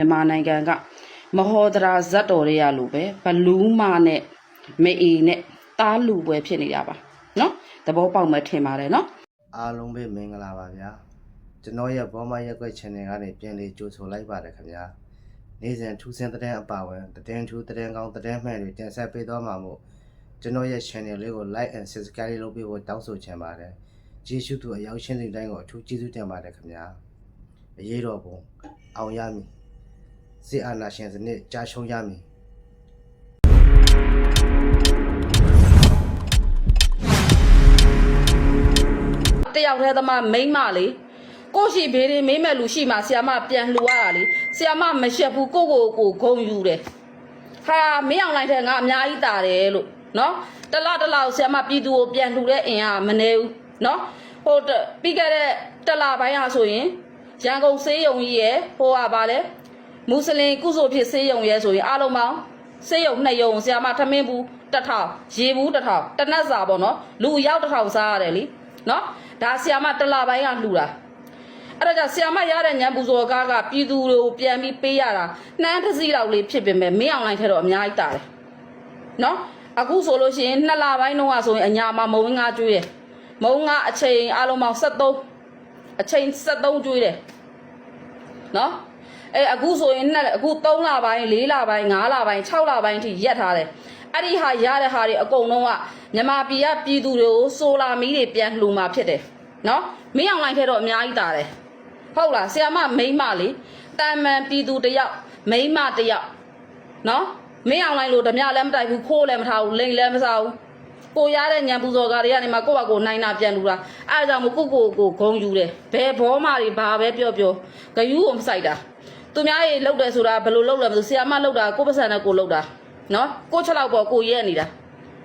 မြန်မာနိုင်ငံကမဟောဒရာဇတ်တော်တွေကလိုပဲဘလူးမနဲ့မေအေနဲ့တားလူပွဲဖြစ်နေတာပါနော်သဘောပေါက်မှထင်ပါတယ်နော်အားလုံးပဲမင်္ဂလာပါဗျာကျွန်တော်ရဲ့ဘောမရက်ွက် channel ကနေပြန်လေးကြိုဆိုလိုက်ပါတယ်ခင်ဗျာနေ့စဉ်ထူးဆန်းတဲ့အပါဝင်သတင်းထူးသတင်းကောင်းသတင်းမှန်တွေတင်ဆက်ပေးသွားမှာမို့ကျွန်တော်ရဲ့ channel လေးကို like and subscribe လုပ်ပေးဖို့တောင်းဆိုချင်ပါတယ်ကျေးဇူးသူအရောက်ရှင်းတဲ့တိုင်းကိုအထူးကျေးဇူးတင်ပါတယ်ခင်ဗျာအရေးတော်ပုံအောင်ရမည် စစ်အာဏာရှင်စနစ်ကြာရှုံးရမည်တယောက်တည်းသမားမိန်းမလေးကိုရှိဘေးတွေမိမ့်မဲ့လူရှိမှဆီယာမပြန်လှူရတာလေဆီယာမမရှက်ဘူးကိုကိုကိုဂုံယူတယ်ဟာမင်းအောင်လိုက်တဲ့ငါအများကြီးတာတယ်လို့နော်တလားတလားဆီယာမပြည်သူကိုပြန်လှူတဲ့အင်အားမနေဘူးနော်ဟိုတပြီးခဲ့တဲ့တလားပိုင်းဟာဆိုရင်ရန်ကုန်စေးရုံကြီးရဲ့ဟိုဟာပါလဲ မွတ်စလင်ကုသိုလ်ဖြစ်စေးရုံရဲ့ဆိုရင်အားလုံးပေါင်းစေးရုံနှစ်ရုံဆီယာမထမင်းဘူးတစ်ထောင်ရေဘူးတစ်ထောင်တနတ်စာပေါ့နော်လူအယောက်တစ်ထောင်စားရတယ်လीနော်ဒါဆီယာမတလားပိုင်းကလှူတာအဲ့ဒါကြောင့်ဆီယမရတဲ့ညံပူဇော်ကားကပြည်သူတွေကိုပြန်ပြီးပေးရတာနှမ်းတစ်စီးလောက်လေးဖြစ်ပေမဲ့မင်းအောင်လိုက်ထဲတော့အများကြီးတာတယ်နော်အခုဆိုလို့ရှိရင်နှစ်လပိုင်းတော့ဆိုရင်အညာမှာမုံငါကျွေးတယ်မုံငါအချိန်အလုံးပေါင်း73အချိန်73ကျွေးတယ်နော် အဲအခုဆိုရင်နှစ်အခု3လပိုင်း4လပိုင်း5လပိုင်း6လပိုင်းထိရက်ထားတယ်အဲ့ဒီဟာရတဲ့ဟာတွေအကုန်လုံးကမြန်မာပြည်ကပြည်သူတွေကိုဆိုလာမီးတွေပြန်လှူมาဖြစ်တယ်နော်မင်းအောင်လိုက်ထဲတော့အများကြီးတာတယ်ဟုတ်လားဆီယမမိန်းမလေးတာမန်ပြည်သူတစ်ယောက်မိန်းမတစ်ယောက်နော်မင်းအောင်လိုက်လို့ဓမြလည်းမတိုက်ဘူးခိုးလည်းမထားဘူးလိန်လည်းမစားဘူးကိုရတဲ့ညံပူဇော်ကားတွေကနေမှကိုယ့်ဘက်ကိုနိုင်နာပြန်လူတာအဲဒါကြောင့်မို့ကိုကိုကိုဂုံယူတယ်ဘယ်ဘောမတွေဘာပဲပြောပြောဂယူးကိုမဆိုင်တာ သူများရေလောက်တယ်ဆိုတာဘယ်လိုလောက်လဲမသိဘူးဆီယမလောက်တာကိုယ့်ပစံနဲ့ကိုလောက်တာနော်ကိုချက်လောက်ပေါ်ကိုရဲနေတာ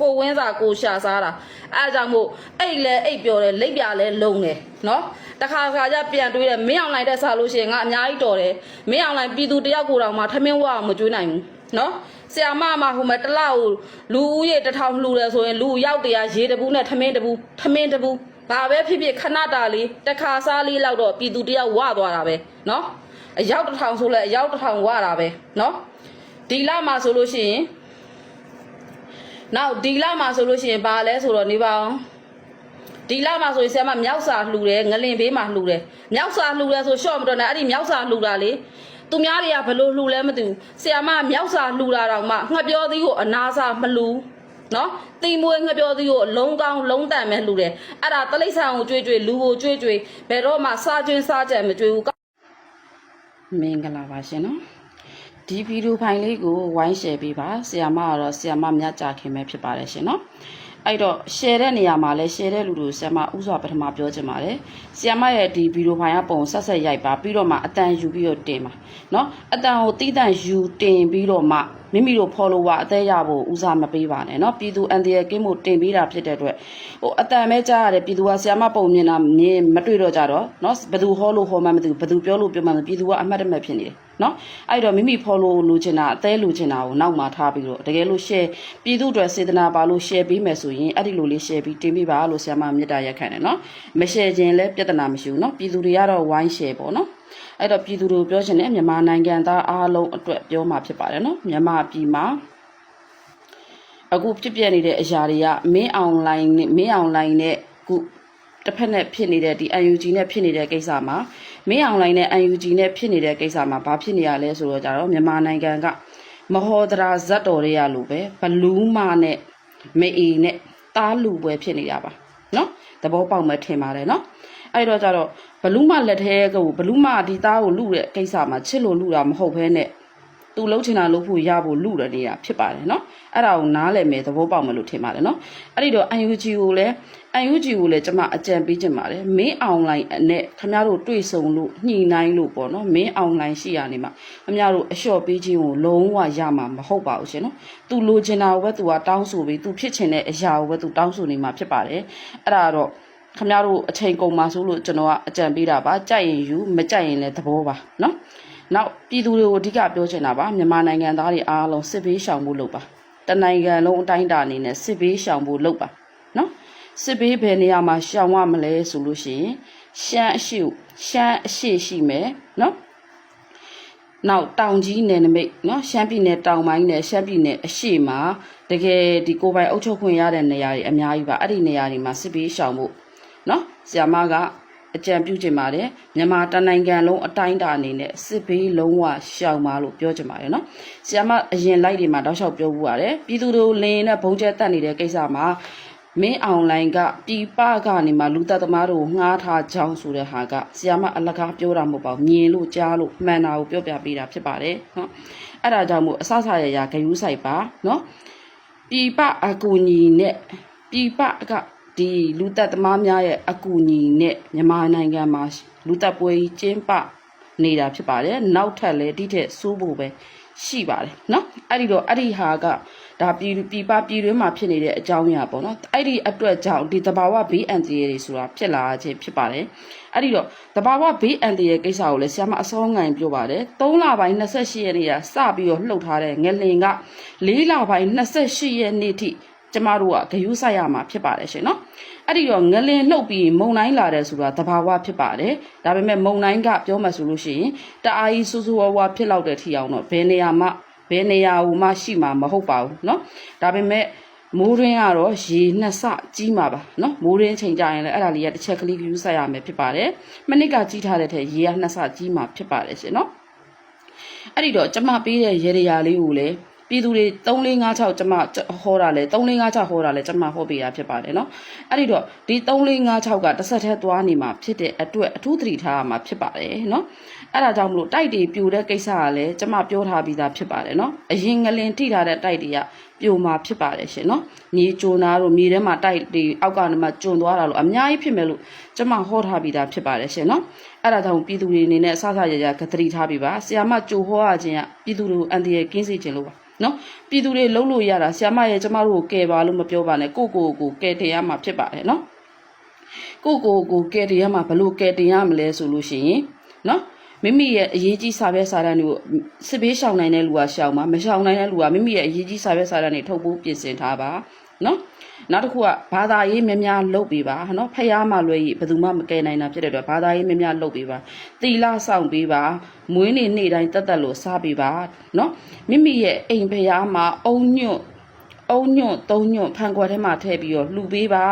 ကိုဝင်းစာကိုရှာစားတာအဲဒါကြောင့်မို့အိတ်လဲအိတ်ပြောတယ်လိပ်ပြလဲလုံတယ်နော်တခါခါကျပြန်တွေးတယ်မင်းအောင်လိုက်တဲ့စားလို့ရှိရင်ငါအများကြီးတော်တယ်မင်းအောင်လိုက်ပြည်သူတယောက်ကိုတောင်မှထမင်းဝအောင်မကျွေးနိုင်ဘူးနော်ဆရာမမဟိုမှာတစ်လောက်လူဦးရေတစ်ထောင်လှူတယ်ဆိုရင်လူရောက်တရားရေတပူးနဲ့ထမင်းတပူးထမင်းတပူးဘာပဲဖြစ်ဖြစ်ခဏတာလေးတစ်ခါစားလေးလောက်တော့ပြည်သူတယောက်ဝသွားတာပဲနော် အရောက်တစ်ထောင်ဆိုလဲအရောက်တစ်ထောင်ဝတာပဲနော်ဒီလမှာဆိုလို့ရှိရင်နောက်ဒီလမှာဆိုလို့ရှိရင်ဘာလဲဆိုတော့နေပါအောင်ဒီလမှာဆိုရင်ဆရာမမြောက်စာလှူတယ်ငလင်ဘေးမှာလှူတယ်မြောက်စာလှူတယ်ဆိုရှော့မတော်နဲ့အဲ့ဒီမြောက်စာလှူတာလေသူများတွေကဘလို့လှူလဲမသိဘူးဆရာမမြောက်စာလှူတာတော့မှငှက်ပြောသီးကိုအနာစာမလှူနော်တိမ်မွေးငှက်ပြောသီးကိုလုံးကောင်းလုံးတန်မဲ့လှူတယ်အဲ့ဒါတလိษံကိုကြွေးကြွေးလူကိုကြွေးကြွေးဘယ်တော့မှစားကျွင်းစားကြံမကြွေးဘူး မင်္ဂလာပါရှင်နော်ဒီဗီဒီယိုဖိုင်လေးကိုဝိုင်း share ပေးပါဆီယာမကတော့ဆီယာမမြတ်ကြခင်ပဲဖြစ်ပါတယ်ရှင်နော် အဲ့တော့ share တဲ့နေရာမှာလဲ share တဲ့လူတို့ဆီယာမဥစွာပထမပြောချင်ပါတယ်ဆီယာမရဲ့ဒီဗီဒီယိုဖိုင်ကပုံဆက်ဆက်ရိုက်ပါပြီးတော့မှအတန်ယူပြီးတော့တင်ပါနော်အတန်ကိုတီးတန့်ယူတင်ပြီးတော့မှမိမိတို့ follower အသေးရဖို့ဥစားမပေးပါနဲ့เนาะပြည်သူအန်တီရဲ့ကင်းမို့တင်ပေးတာဖြစ်တဲ့အတွက်ဟိုအတန်ပဲကြားရတယ်ပြည်သူကဆီယာမပုံမြင်တာမြင်မတွေ့တော့ကြတော့เนาะဘယ်သူဟောလို့ဟောမှမသိဘူးဘယ်သူပြောလို့ပြောမှမသိဘူးပြည်သူကအမှတ်တမဲ့ဖြစ်နေတယ် နော်အဲ့တော့မိမိ follow လိုချင်တာအသေးလိုချင်တာကိုနောက်မှထားပြီးတော့တကယ်လို့ share ပြည်သူအတွက်စေတနာပါလို့ share ပေးမယ်ဆိုရင်အဲ့ဒီလိုလေး share ပြီးတင်ပေးပါလို့ဆရာမမေတ္တာရက်ခံတယ်နော်မ share ခြင်းလည်းပြဿနာမရှိဘူးနော်ပြည်သူတွေကတော့ wine share ပေါ့နော်အဲ့တော့ပြည်သူတို့ပြောချင်တယ်မြန်မာနိုင်ငံသားအားလုံးအတွက်ပြောမှာဖြစ်ပါတယ်နော်မြန်မာပြည်မှာအခုဖြစ်ပြနေတဲ့အရာတွေကမင်းအွန်လိုင်းနဲ့မင်းအွန်လိုင်းနဲ့အခုတစ်ဖက်နဲ့ဖြစ်နေတဲ့ဒီ UNG နဲ့ဖြစ်နေတဲ့ကိစ္စမှာ မင်းအွန်လိုင်းနဲ့ UNG နဲ့ဖြစ်နေတဲ့ကိစ္စမှာဘာဖြစ်နေရလဲဆိုတော့ကြတော့မြန်မာနိုင်ငံကမဟောဒရာဇတ်တော်တွေကလိုပဲဘလူးမာနဲ့မေအီနဲ့တားလူပွဲဖြစ်နေတာပါနော်သဘောပေါက်မထင်ပါတယ်နော်အဲ့တော့ကြတော့ဘလူးမာလက်ထဲကိုဘလူးမာဒီသားကိုလူတဲ့ကိစ္စမှာချစ်လို့လူတာမဟုတ်ဘဲနဲ့သူလှုပ်ချင်တာလှုပ်ဖို့ရဖို့လူတဲ့နေရဖြစ်ပါတယ်နော်အဲ့ဒါကိုနားလည်မယ်သဘောပေါက်မယ်လို့ထင်ပါတယ်နော်အဲ့ဒီတော့ UNG ကိုလည်း UNG ကိုလည်းကျွန်မအကြံပေးချင်ပါတယ်မင်း online နဲ့ခင်ဗျားတို့တွေ့ဆုံလို့ညှိနှိုင်းလို့ပေါ့နော်မင်း online ရှိရနေမှာခင်ဗျားတို့အလျှော့ပေးခြင်းကိုလုံးဝရမှာမဟုတ်ပါဘူးရှင်နော်သူလိုချင်တာကိုပဲသူကတောင်းဆိုပြီးသူဖြစ်ချင်တဲ့အရာကိုပဲသူတောင်းဆိုနေမှာဖြစ်ပါတယ်အဲ့ဒါတော့ခင်ဗျားတို့အချိန်ကုန်ပါဆိုလို့ကျွန်တော်ကအကြံပေးတာပါကြိုက်ရင်ယူမကြိုက်ရင်လည်းသဘောပါနော်နောက်ပြည်သူတွေကိုအဓိကပြောချင်တာပါမြန်မာနိုင်ငံသားတွေအားလုံးစစ်ဘေးရှောင်ဖို့လုပ်ပါတနိုင်ငံလုံးအတိုင်းအတာအနေနဲ့စစ်ဘေးရှောင်ဖို့လုပ်ပါ စစ်ဘေးဘယ်နေရာမှာရှောင်ရမလဲဆိုလို့ရှိရင်ရှမ်းအရှိရှမ်းအရှိရှိမယ်နော်နောက်တောင်ကြီးနယ်နိမိတ်နော်ရှမ်းပြည်နယ်တောင်ပိုင်းနယ်ရှမ်းပြည်နယ်အရှိမှာတကယ်ဒီကိုပိုင်အုပ်ချုပ်ခွင့်ရတဲ့နေရာတွေအများကြီးပါအဲ့ဒီနေရာတွေမှာစစ်ဘေးရှောင်ဖို့နော်ဆရာမကအကြံပြုချင်ပါတယ်မြန်မာတနိုင်ငံလုံးအတိုင်းအတာအနေနဲ့စစ်ဘေးလုံးဝရှောင်ပါလို့ပြောချင်ပါတယ်နော်ဆရာမအရင်လိုက်တွေမှာတောက်လျှောက်ပြောဘူးပါတယ်ပြည်သူတို့လင်းနဲ့ဘုံကျဲတက်နေတဲ့ကိစ္စမှာ မင်းအွန်လိုင်းကပြည်ပကနေမှလူသက်သမားတို့ငှားထားကြောင်းဆိုတဲ့ဟာကဆီယမအလကားပြောတာမဟုတ်ပါဘူးမြင်လို့ကြားလို့မှန်တာကိုပြောပြပေးတာဖြစ်ပါတယ်နော်အဲ့ဒါကြောင့်မို့အဆဆရရဂယူးဆိုင်ပါနော်ပြည်ပအကူအညီနဲ့ပြည်ပကဒီလူသက်သမားများရဲ့အကူအညီနဲ့မြန်မာနိုင်ငံမှာလူသက်ပွဲကြီးကျင်းပနေတာဖြစ်ပါတယ်နောက်ထပ်လည်းဒီထက်စိုးဖို့ပဲရှိပါတယ်เนาะအဲ့ဒီတော့အဲ့ဒီဟာက ဒါပြည်ပြည်ပပြည်တွင်းမှာဖြစ်နေတဲ့အကြောင်းအရာပေါ့နော်အဲ့ဒီအတွက်ကြောင့်ဒီတဘာဝဘေးအန္တရာယ်တွေဆိုတာဖြစ်လာခြင်းဖြစ်ပါတယ်အဲ့ဒီတော့တဘာဝဘေးအန္တရာယ်ကိစ္စကိုလည်းဆရာမအစောငိုင်ပြောပါတယ်3လပိုင်း28ရက်နေ့ကစပြီးတော့လှုပ်ထားတဲ့ငလင်က4လပိုင်း28ရက်နေ့ထိကျမတို့ကဂယုဆိုင်ရမှာဖြစ်ပါတယ်ရှင်နော်အဲ့ဒီတော့ငလင်လှုပ်ပြီးမုံတိုင်းလာတယ်ဆိုတာတဘာဝဖြစ်ပါတယ်ဒါပေမဲ့မုံတိုင်းကပြောမှဆိုလို့ရှိရင်တအားကြီးဆူဆူဝါးဝါဖြစ်လောက်တဲ့ထီအောင်တော့ဘယ်နေရာမှ ဘယ်နေရာဟိုမှရှိမှာမဟုတ်ပါဘူးเนาะဒါပေမဲ့မိုးရင်းကတော့ရေနှစ်ဆကြီးမှာပါเนาะမိုးရင်းချိန်ကြရင်လည်းအဲ့ဒါလေးကတစ်ချက်ကလေးကယူဆိုင်ရမယ်ဖြစ်ပါတယ်မနစ်ကကြီးထားတဲ့ထက်ရေကနှစ်ဆကြီးမှာဖြစ်ပါတယ်ရှင်เนาะအဲ့ဒီတော့ကျမပေးတဲ့ရေရရာလေးကိုလည်း ပြည်သူတွေ3456ကျမဟောတာလဲ3456ဟောတာလဲကျမဟောပေးတာဖြစ်ပါတယ်เนาะအဲ့ဒီတော့ဒီ3456ကတစ်ဆက်တည်းသွားနေမှာဖြစ်တဲ့အတွက်အထူးသတိထားရမှာဖြစ်ပါတယ်เนาะအဲ့ဒါကြောင့်မလို့တိုက်တွေပြိုတဲ့ကိစ္စကလည်းကျမပြောထားပြီးသားဖြစ်ပါတယ်เนาะအရင်ငလင်ထိထားတဲ့တိုက်တွေကပြိုမှာဖြစ်ပါတယ်ရှင်เนาะမြေကျုံနာတို့မြေထဲမှာတိုက်တွေအောက်ကနေမှကျုံသွားတာလို့အများကြီးဖြစ်မယ်လို့ကျမဟောထားပြီးသားဖြစ်ပါတယ်ရှင်เนาะအဲ့ဒါကြောင့်ပြည်သူတွေအနေနဲ့အဆအဆရရကတိထားပြီးပါဆီယာမကြိုဟောရခြင်းကပြည်သူတို့အန်တီရဲ့ကင်းစေခြင်းလို့ပါ နော်ပြည်သူတွေလုံးလို့ရတာဆီယမရဲ့ကျမတို့ကိုကယ်ပါလို့မပြောပါနဲ့ကိုကိုကိုကယ်တင်ရမှာဖြစ်ပါတယ်နော်ကိုကိုကိုကယ်တင်ရမှာဘလို့ကယ်တင်ရမလဲဆိုလို့ရှိရင်နော်မိမိရဲ့အရေးကြီးစာပဲစာတမ်းတွေကိုစစ်ဘေးရှောင်နိုင်တဲ့လူကရှောင်ပါမရှောင်နိုင်တဲ့လူကမိမိရဲ့အရေးကြီးစာပဲစာတမ်းတွေထုတ်ဖို့ပြင်ဆင်ထားပါနော် နောက်တစ်ခုကဘာသာရေးများများလုပ်ပေးပါနော်ဖះမှလွယ်ရည်ဘယ်သူမှမကယ်နိုင်တာဖြစ်တဲ့အတွက်ဘာသာရေးများများလုပ်ပေးပါသီလဆောင်ပေးပါမွေးနေ့နေ့တိုင်းတက်တက်လို့စားပေးပါနော်မိမိရဲ့အိမ်ဖះမှာအုံညွတ်အုံညွတ်သုံးညွတ်ဖန်ခွက်ထဲမှာထည့်ပြီးတော့လှူပေးပါ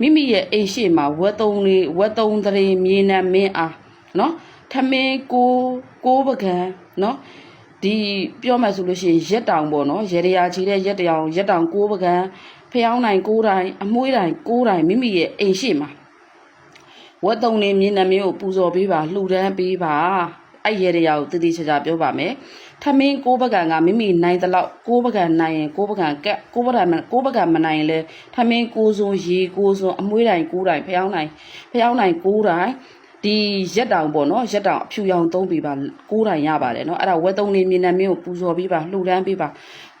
မိမိရဲ့အိမ်ရှိမှာဝက်သုံးလေးဝက်သုံးသရေမြေနံမင်းအားနော်ထမင်းကိုကိုပကံနော်ဒီပြောမှဆိုလို့ရှိရင်ရက်တောင်ပေါ့နော်ရေရရာချီတဲ့ရက်တောင်ရက်တောင်ကိုပကံ ဖျောင်းနိုင်ကိုးတိုင်းအမွှေးတိုင်းကိုးတိုင်းမိမိရဲ့အိမ်ရှိမှာဝတ်တုံနေမြင်းနှမျိုးကိုပူဇော်ပေးပါလှူဒန်းပေးပါအဲ့ရေရရာကိုတည်တည်ချာချာပြောပါမယ်ထမင်းကိုးပကံကမိမိနိုင်တဲ့လောက်ကိုးပကံနိုင်ရင်ကိုးပကံကက်ကိုးပကံမကိုးပကံမနိုင်ရင်လဲထမင်းကိုးစုံရေကိုးစုံအမွှေးတိုင်းကိုးတိုင်းဖျောင်းနိုင်ဖျောင်းနိုင်ကိုးတိုင်းဒီရက်တောင်ပေါ့နော်ရက်တောင်အဖြူရောင်သုံးပေးပါကိုးတိုင်ရပါတယ်နော်အဲ့ဒါဝက်သုံးနေမြင်နှမင်းကိုပူဇော်ပေးပါလှူဒန်းပေးပါ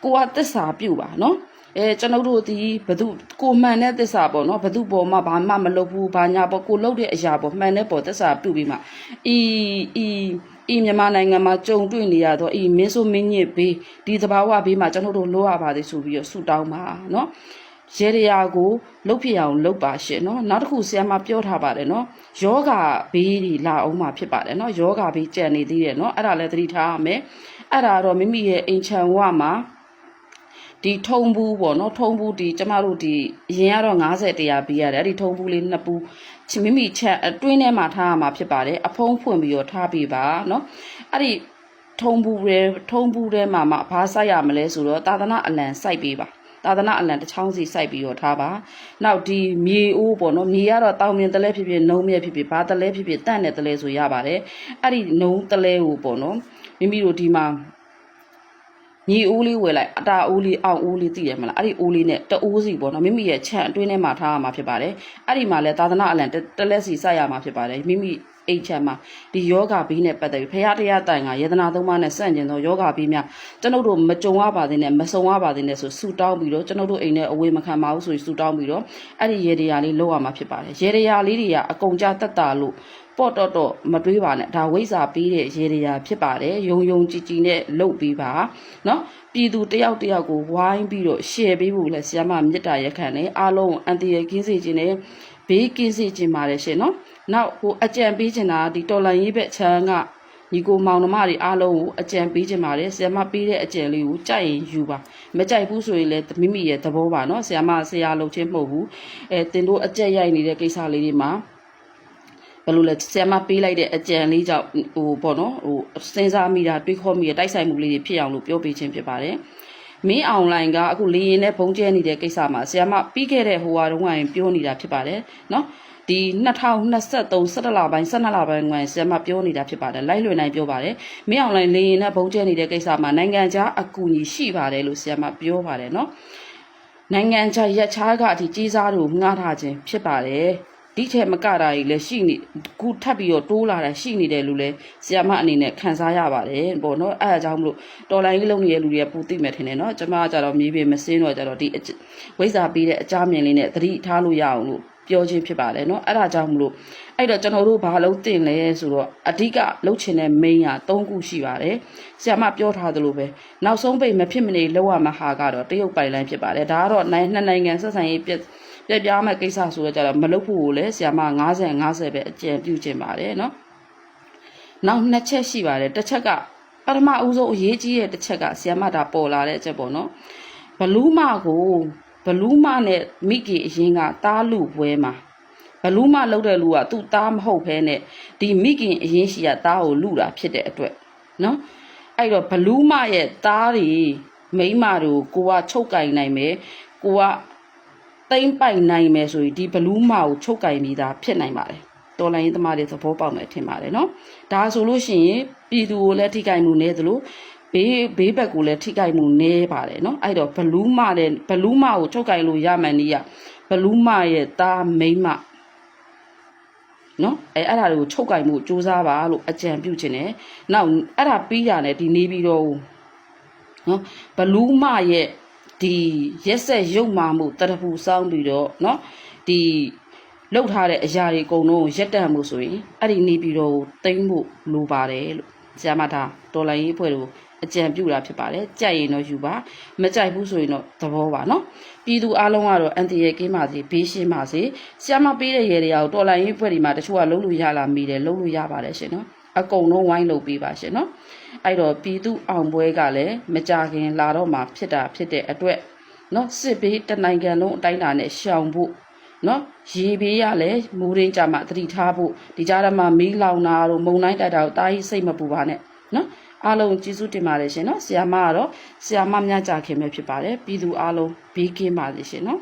ကိုကသစ္စာပြုပါနော် အဲကျွန်တော်တို့ဒီဘသူကိုမှန်တဲ့သစ္စာပေါ့နော်ဘသူပေါ်မှာဘာမှမလုပ်ဘူးဘာညာပေါ့ကိုလုပ်တဲ့အရာပေါ့မှန်တဲ့ပေါ်သစ္စာပြုပြီးမှဤဤဤမြန်မာနိုင်ငံမှာကြုံတွေ့နေရတော့ဤမင်းဆိုမင်းညစ်ဘေးဒီသဘာဝဘေးမှာကျွန်တော်တို့လိုရပါသေးဆိုပြီးတော့ဆူတောင်းပါနော်ရေရရာကိုလှုပ်ဖြစ်အောင်လှုပ်ပါရှင်เนาะနောက်တစ်ခုဆရာမပြောထားပါတယ်เนาะယောဂဘေးတွေလာအောင်မှာဖြစ်ပါတယ်เนาะယောဂဘေးကြံနေသေးတယ်เนาะအဲ့ဒါလည်းသတိထားရမယ်အဲ့ဒါတော့မိမိရဲ့အိမ်ချံဝမှာ ဒီထုံဘူးပေါ့နော်ထုံဘူးဒီကျမတို့ဒီအရင်ကတော့90တရားပေးရတယ်အဲ့ဒီထုံဘူးလေးနှစ်ပူချမိမိချက်အတွင်းထဲမှာထားရမှာဖြစ်ပါတယ်အဖုံးဖွင့်ပြီးတော့ထားပေးပါနော်အဲ့ဒီထုံဘူးရဲထုံဘူးထဲမှာမှဘာစိုက်ရမလဲဆိုတော့သာသနာအလံစိုက်ပေးပါသာသနာအလံတစ်ချောင်းစီစိုက်ပြီးတော့ထားပါနောက်ဒီမြေအိုးပေါ့နော်မြေကတော့တောင်မြင်တလဲဖြစ်ဖြစ်နှုံမြက်ဖြစ်ဖြစ်ဘာတလဲဖြစ်ဖြစ်တန့်တဲ့တလဲဆိုရပါတယ်အဲ့ဒီနှုံတလဲကိုပေါ့နော်မိမိတို့ဒီမှာ ညီအိုးလေးဝယ်လိုက်အတာအိုးလေးအောက်အိုးလေးသိရမလားအဲ့ဒီအိုးလေးနဲ့တအိုးစီပေါ့နော်မိမိရဲ့ခြံအတွင်းထဲမှာထားရမှာဖြစ်ပါတယ်အဲ့ဒီမှာလဲသာသနာအလံတလက်စီစိုက်ရမှာဖြစ်ပါတယ်မိမိ အိတ်ချမ်းမှာဒီယောဂဘီနဲ့ပတ်သက်ပြီးဖရာတရားတိုင်ကယေဒနာသုံးပါးနဲ့စန့်ကျင်သောယောဂဘီများကျွန်ုပ်တို့မကြုံရပါသေးနဲ့မဆုံရပါသေးနဲ့ဆိုဆူတောင်းပြီးတော့ကျွန်ုပ်တို့အိမ်နဲ့အဝေးမခံပါဘူးဆိုပြီးဆူတောင်းပြီးတော့အဲ့ဒီရေတရားလေးလောက်ရမှာဖြစ်ပါတယ်ရေတရားလေးတွေကအကုန်ကြတက်တာလို့ပေါ့တော့တော့မတွေးပါနဲ့ဒါဝိဇ္ဇာပြီးတဲ့ရေတရားဖြစ်ပါတယ်ယုံယုံကြည်ကြည်နဲ့လှုပ်ပြီးပါเนาะပြည်သူတယောက်တယောက်ကိုဝိုင်းပြီးတော့ share ပေးဖို့လဲဆရာမမေတ္တာရက်ခံတယ်အားလုံးအန်တီရကင်းစေခြင်းနဲ့ဘေးကင်းစေခြင်းပါတယ်ရှင်เนาะ နောက်ဟိုအကြံပေးချင်တာဒီတော်လန်ရေးဘက်ချမ်းက ညီကိုမောင်နှမတွေအားလုံးကိုအကြံပေးခြင်းပါတယ်ဆရာမပေးတဲ့အကြံလေးကိုကြိုက်ရင်ယူပါမကြိုက်ဘူးဆိုရင်လည်းမိမိရဲ့သဘောပါเนาะဆရာမဆရာလုပ်ချင်းမဟုတ်ဘူးအဲတင်တို့အကြက်ရိုက်နေတဲ့ကိစ္စလေးတွေမှာဘယ်လိုလဲဆရာမပေးလိုက်တဲ့အကြံလေးကြောင့်ဟိုပေါ့နော်ဟိုစဉ်းစားမိတာတွေးခေါ်မိတဲ့တိုက်ဆိုင်မှုလေးတွေဖြစ်အောင်လို့ပြောပေးခြင်းဖြစ်ပါတယ်မင်းအွန်လိုင်းကအခုလေရင်နဲ့ဘုံကျဲနေတဲ့ကိစ္စမှာဆရာမပြီးခဲ့တဲ့ဟိုဟာတုန်းကရင်ပြောနေတာဖြစ်ပါတယ်เนาะ ဒီ2023 17လပိုင်း12လပိုင်းကဆရာမပြောနေတာဖြစ်ပါတယ်လိုက်လွင်နိုင်ပြောပါတယ်မင်းအွန်လိုင်းလေရင်နဲ့ဘုံကျဲနေတဲ့ကိစ္စမှာနိုင်ငံခြားအကူအညီရှိပါတယ်လို့ဆရာမပြောပါတယ်နော်နိုင်ငံခြားရက်ခြားကအထိကြီးစားတို့ငှားထားခြင်းဖြစ်ပါတယ်ဒီထက်မကတာကြီးလည်းရှိနေခုထပ်ပြီးတော့တိုးလာတာရှိနေတယ်လို့လည်းဆရာမအနေနဲ့ခံစားရပါတယ်ပေါ့နော်အဲအကြောင်းမလို့တော်လိုင်းကြီးလုံနေတဲ့လူတွေကပူသိမယ်ထင်တယ်နော်ကျမကကြတော့မြေးပေမစင်းတော့ကြတော့ဒီဝိဇ္ဇာပေးတဲ့အကြမြင်လေးနဲ့သတိထားလို့ရအောင်လို့ ပြောခြင်းဖြစ်ပါတယ်နော်အဲ့ဒါကြောင့်မလို့အဲ့တော့ကျွန်တော်တို့ဘာလို့တင်လဲဆိုတော့အဓိကလှုပ်ချင်တဲ့ main ဟာ၃ခုရှိပါတယ်ဆရာမပြောထားသလိုပဲနောက်ဆုံးပိတ်မဖြစ်မနေလောက်ရမှာဟာကတော့တရုတ်ပိုင်လိုင်းဖြစ်ပါတယ်ဒါကတော့နိုင်နှစ်နိုင်ငံဆက်ဆံရေးပြပြပြားမဲ့ကိစ္စဆိုတော့ကြတော့မလုပ်ဖို့ကိုလည်းဆရာမ90 50ပဲအကြံပြုခြင်းပါတယ်နော်နောက်နှစ်ချက်ရှိပါတယ်တစ်ချက်ကပထမအဦးဆုံးအရေးကြီးတဲ့တစ်ချက်ကဆရာမဒါပေါ်လာတဲ့အချက်ပေါ့နော်ဘလူးမကို ဘလူးမနဲ့မိကီအရင်ကတားလူပွဲမှာဘလူးမလောက်တဲ့လူကသူ့သားမဟုတ်ဘဲနဲ့ဒီမိကင်အရင်ရှိကသားကိုလူတာဖြစ်တဲ့အတွက်နော်အဲ့တော့ဘလူးမရဲ့သားတွေမိန်းမတွေကိုကိုကချုပ်ကင်နိုင်မယ်ကိုကတိမ့်ပိုင်နိုင်မယ်ဆိုရင်ဒီဘလူးမကိုချုပ်ကင်ပြီးသားဖြစ်နိုင်ပါတယ်တော်လိုင်းရေးသမားတွေသဘောပေါက်မယ်ထင်ပါတယ်နော်ဒါဆိုလို့ရှိရင်ပြည်သူကိုလည်းထိခိုက်မှုနည်းသလို ဘေးဘေးဘက်ကိုလည်းထိခိုက်မှုနည်းပါတယ်နော်အဲ့တော့ဘလူးမတဲ့ဘလူးမကိုချုပ်ကင်လို့ရမှန်နည်းရဘလူးမရဲ့သားမိန်းမနော်အဲအဲ့ဒါတွေကိုချုပ်ကင်မှုစူးစမ်းပါလို့အကြံပြုခြင်းနဲ့နောက်အဲ့ဒါပြီးရတယ်ဒီနေပြီးတော့နော်ဘလူးမရဲ့ဒီရက်ဆက်ရုပ်မာမှုတရဖူစောင်းပြီးတော့နော်ဒီလှုပ်ထားတဲ့အရာတွေအကုန်လုံးရက်တန့်မှုဆိုရင်အဲ့ဒီနေပြီးတော့တိမ့်ဖို့လိုပါတယ်လို့ဆရာမဒါတော်လိုင်းရေးအဖွဲ့တို့ အကြံပြုတာဖြစ်ပါတယ်ကြိုက်ရင်တော့ယူပါမကြိုက်ဘူးဆိုရင်တော့သဘောပါနော်ပြည်သူအလုံးကတော့အန်တီရဲ့ကင်းပါစေဘေးရှင်းပါစေဆရာမပေးတဲ့ရေတွေကိုတော်လိုင်းရေးအဖွဲ့ဒီမှာတချို့ကလုံးလို့ရလာမိတယ်လုံးလို့ရပါတယ်ရှင်နော်အကုန်လုံးဝိုင်းလုပ်ပေးပါရှင်နော်အဲ့တော့ပြည်သူအောင်ပွဲကလည်းမကြခင်လာတော့မှဖြစ်တာဖြစ်တဲ့အတွက်နော်စစ်ဘေးတနိုင်ငံလုံးအတိုင်းအတာနဲ့ရှောင်ဖို့နော်ရေဘေးရလဲမူရင်းကြမှာသတိထားဖို့ဒီကြားထဲမှာမီးလောင်တာတို့မုံတိုင်းတိုက်တာတို့တာကြီးစိတ်မပူပါနဲ့နော် အားလုံးကျေးဇူးတင်ပါတယ်ရှင်နော်ဆီယာမကတော့ဆီယာမများကြခင်ပဲဖြစ်ပါတယ်ပြည်သူအားလုံးဘေးကင်းပါစေရှင်နော်